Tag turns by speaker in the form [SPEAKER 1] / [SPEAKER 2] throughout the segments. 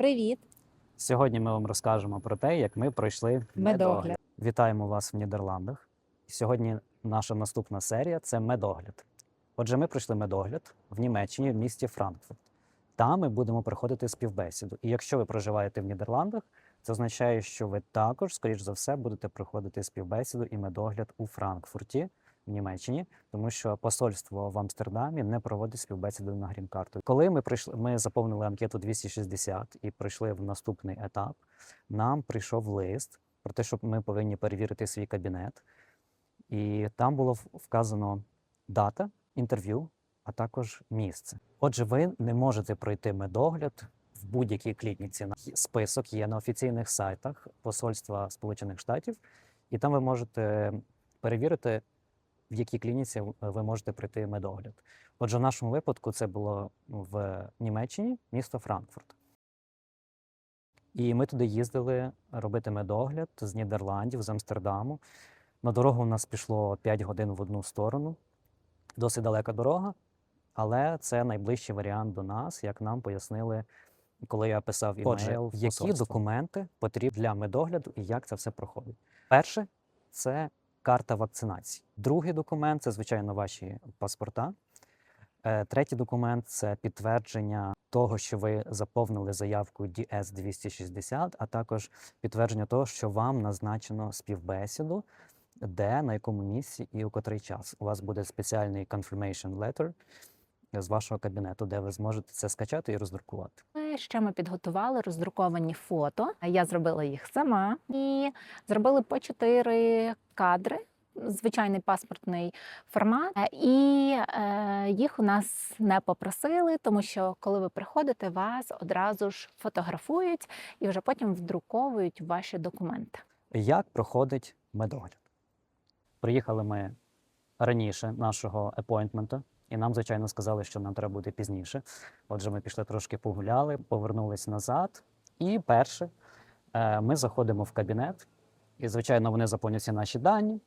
[SPEAKER 1] Привіт!
[SPEAKER 2] Сьогодні ми вам розкажемо про те, як ми пройшли
[SPEAKER 1] Медогляд.
[SPEAKER 2] Вітаємо вас в Нідерландах. Сьогодні наша наступна серія це медогляд. Отже, ми пройшли медогляд в Німеччині в місті Франкфурт. Там ми будемо проходити співбесіду. І якщо ви проживаєте в Нідерландах, це означає, що ви також, скоріш за все, будете проходити співбесіду і медогляд у Франкфурті в Німеччині, тому що посольство в Амстердамі не проводить співбесіду на грін-карту. Коли ми прийшли, ми заповнили анкету 260 і прийшли в наступний етап. Нам прийшов лист про те, що ми повинні перевірити свій кабінет. І там було вказано дата інтерв'ю, а також місце. Отже, ви не можете пройти медогляд в будь-якій клініці. Список є на офіційних сайтах Посольства Сполучених Штатів, і там ви можете перевірити, в якій клініці ви можете пройти медогляд. Отже, в нашому випадку це було в Німеччині, місто Франкфурт. І ми туди їздили робити медогляд з Нідерландів, з Амстердаму. На дорогу у нас пішло 5 годин в одну сторону. Досить далека дорога, але це найближчий варіант до нас, як нам пояснили, коли я писав імейл.
[SPEAKER 3] Отже, які
[SPEAKER 2] які документи потрібні для медогляду і як це все проходить? Перше це карта вакцинації. Другий документ це, звичайно, ваші паспорта. Е, Третій документ це підтвердження того, що ви заповнили заявку DS 260, а також підтвердження того, що вам назначено співбесіду, де, на якому місці і у котрий час. У вас буде спеціальний confirmation letter з вашого кабінету, де ви зможете це скачати і роздрукувати.
[SPEAKER 1] Ми ще ми підготували роздруковані фото. Я зробила їх сама і зробили по чотири кадри. Звичайний паспортний формат, Е, і е, їх у нас не попросили, тому що коли ви приходите, вас одразу ж фотографують і вже потім вдруковують ваші документи.
[SPEAKER 2] Як проходить медогляд? Приїхали ми раніше нашого апойнтменту, і нам, звичайно, сказали, що нам треба буде пізніше. Отже, ми пішли трошки погуляли, повернулись назад. І перше, е, ми заходимо в кабінет, і, звичайно, вони заповнюють наші дані.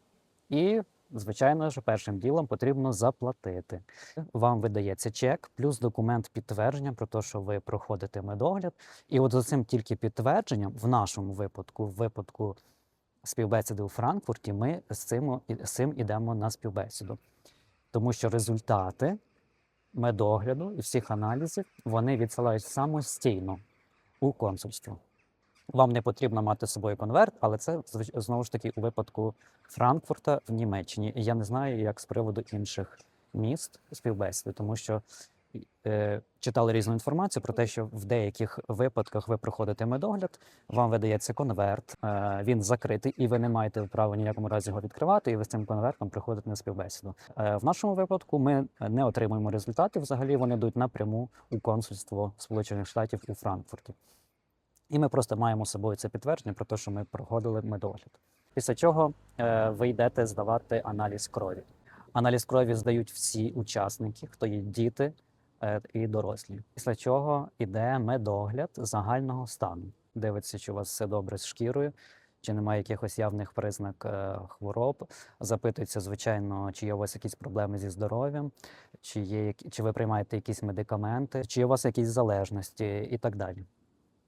[SPEAKER 2] І, звичайно ж, першим ділом потрібно заплатити. Вам видається чек, плюс документ підтвердження про те, що ви проходите медогляд. І от за цим тільки підтвердженням, в нашому випадку, в випадку співбесіди у Франкфурті, ми з цим, з цим ідемо на співбесіду. Тому що результати медогляду і всіх аналізів вони відсилають самостійно у консульство. Вам не потрібно мати з собою конверт, але це знову ж таки у випадку Франкфурта в Німеччині. І я не знаю, як з приводу інших міст співбесіди, тому що читали різну інформацію про те, що в деяких випадках ви проходите медогляд, вам видається конверт, е, він закритий, і ви не маєте права ніякому разі його відкривати, і ви з цим конвертом приходите на співбесіду. Е, в нашому випадку ми не отримуємо результатів. Взагалі вони йдуть напряму у консульство Сполучених Штатів у Франкфурті. І ми просто маємо з собою це підтвердження про те, що ми проходили медогляд. Після чого е, ви йдете здавати аналіз крові. Аналіз крові здають всі учасники, хто є діти е, і дорослі. Після чого йде медогляд загального стану. Дивиться, чи у вас все добре з шкірою, чи немає якихось явних признак е, хвороб. Запитується, звичайно, чи є у вас якісь проблеми зі здоров'ям, чи, є, чи ви приймаєте якісь медикаменти, чи є у вас якісь залежності і так далі.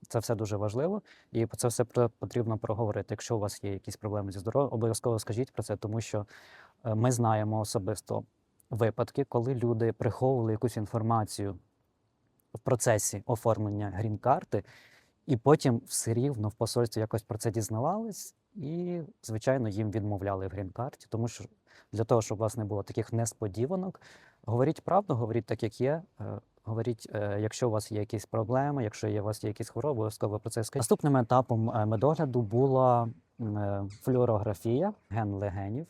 [SPEAKER 2] Це все дуже важливо, і це все потрібно проговорити. Якщо у вас є якісь проблеми зі здоров'ям, обов'язково скажіть про це, тому що е, ми знаємо особисто випадки, коли люди приховували якусь інформацію в процесі оформлення грін-карти, і потім все рівно в посольстві якось про це дізнавались, і, звичайно, їм відмовляли в грін-карті, тому що для того, щоб у вас не було таких несподіванок, говоріть правду, говоріть так, як є. е, Говоріть, е, якщо у вас є якісь проблеми, якщо є, у вас є якісь хвороби, обов'язково про це скажіть. Наступним етапом е, медогляду була флюорографія ген легенів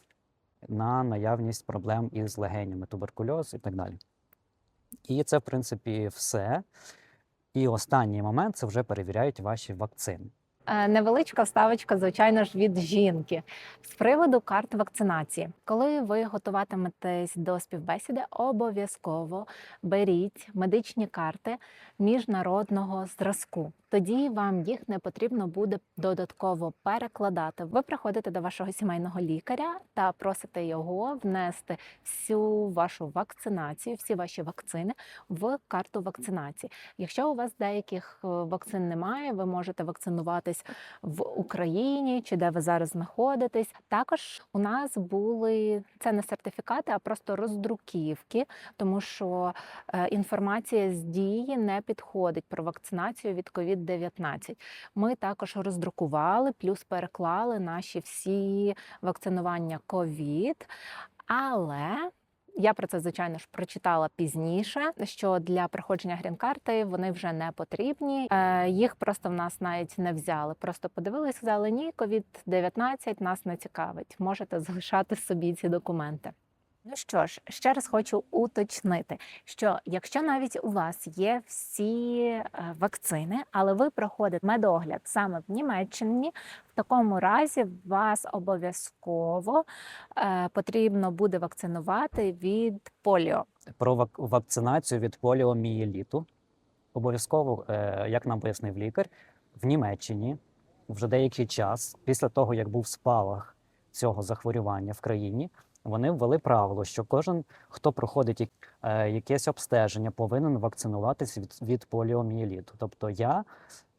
[SPEAKER 2] на наявність проблем із легенями, туберкульоз і так далі. І це, в принципі, все. І останній момент це вже перевіряють ваші вакцини.
[SPEAKER 1] Е, Невеличка вставочка, звичайно ж, від жінки з приводу карт вакцинації. Коли ви готуватиметесь до співбесіди, обов'язково беріть медичні карти міжнародного зразку. тоді вам їх не потрібно буде додатково перекладати. Ви приходите до вашого сімейного лікаря та просите його внести всю вашу вакцинацію, всі ваші вакцини в карту вакцинації. Якщо у вас деяких е, вакцин немає, ви можете вакцинуватись в Україні чи де ви зараз знаходитесь. Також у нас були це не сертифікати, а просто роздруківки, тому що е, інформація з дії не підходить про вакцинацію від COVID-19. Ми також роздрукували, плюс переклали наші всі вакцинування COVID, але я про це, звичайно ж, прочитала пізніше, що для проходження грін-карти вони вже не потрібні. Е, їх просто в нас навіть не взяли. Просто подивилися, сказали, ні, COVID-19 нас не цікавить. Можете залишати собі ці документи. Ну що ж, ще раз хочу уточнити, що якщо навіть у вас є всі е, вакцини, але ви проходите медогляд саме в Німеччині, в такому разі вас обов'язково е, потрібно буде вакцинувати від поліо.
[SPEAKER 2] Про вакцинацію від поліомієліту. Обов'язково, е, як нам пояснив лікар, в Німеччині вже деякий час, після того, як був спалах цього захворювання в країні, вони ввели правило, що кожен, хто проходить е, якесь обстеження, повинен вакцинуватися від, від поліомієліту. Тобто я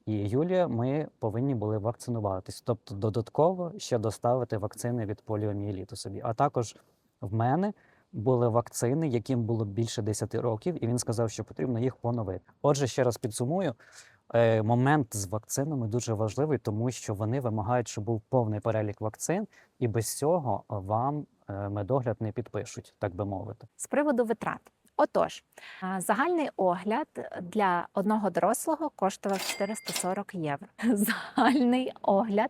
[SPEAKER 2] і Юлія, ми повинні були вакцинуватись. Тобто додатково ще доставити вакцини від поліомієліту собі. А також в мене були вакцини, яким було більше 10 років, і він сказав, що потрібно їх поновити. Отже, ще раз підсумую. Е, Момент з вакцинами дуже важливий, тому що вони вимагають, щоб був повний перелік вакцин, і без цього вам е, медогляд не підпишуть, так би мовити.
[SPEAKER 1] З приводу витрат. Отож, загальний огляд для одного дорослого коштував 440 євро. Загальний огляд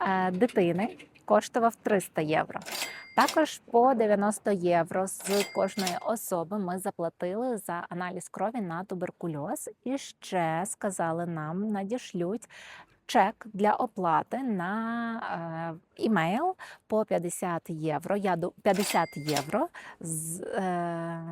[SPEAKER 1] е, дитини коштував 300 євро. Також по 90 євро з кожної особи ми заплатили за аналіз крові на туберкульоз. І ще сказали нам, надішлють чек для оплати на е, імейл по 50 євро. Я ду- 50 євро. З, е,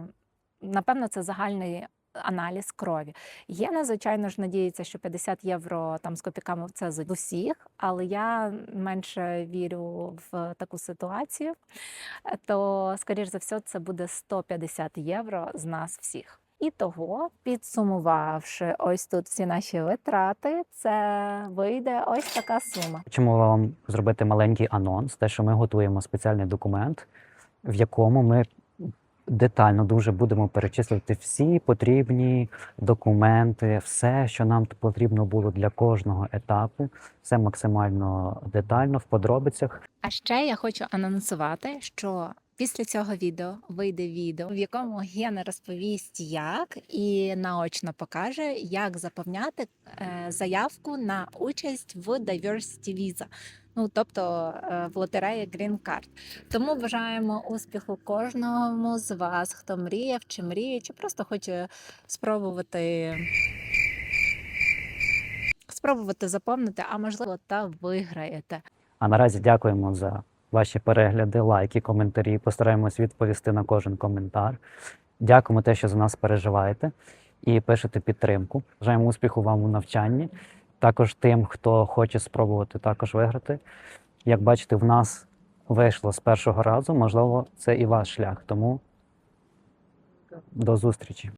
[SPEAKER 1] напевно, це загальний аналіз крові. Є надзвичайно ж надіється, що 50 євро там з копійками це з усіх, але я менше вірю в таку ситуацію. То, скоріш за все, це буде 150 євро з нас всіх. І того, підсумувавши ось тут всі наші витрати, це вийде ось така сума.
[SPEAKER 2] Хочемо вам зробити маленький анонс, те, що ми готуємо спеціальний документ, в якому ми детально дуже будемо перечислювати всі потрібні документи, все, що нам потрібно було для кожного етапу, все максимально детально в подробицях.
[SPEAKER 1] А ще я хочу анонсувати, що після цього відео вийде відео, в якому Гена розповість, як і наочно покаже, як заповняти е, заявку на участь в Diversity Visa. Ну, тобто е, в лотереї Green Card. Тому бажаємо успіху кожному з вас, хто мріяв чи мріє, чи просто хоче спробувати спробувати заповнити, а можливо, та виграєте.
[SPEAKER 2] А наразі дякуємо за ваші перегляди, лайки, коментарі. Постараємось відповісти на кожен коментар. Дякуємо те, що за нас переживаєте і пишете підтримку. Бажаємо успіху вам у навчанні. Також тим, хто хоче спробувати також виграти. Як бачите, в нас вийшло з першого разу. Можливо, це і ваш шлях. Тому до зустрічі.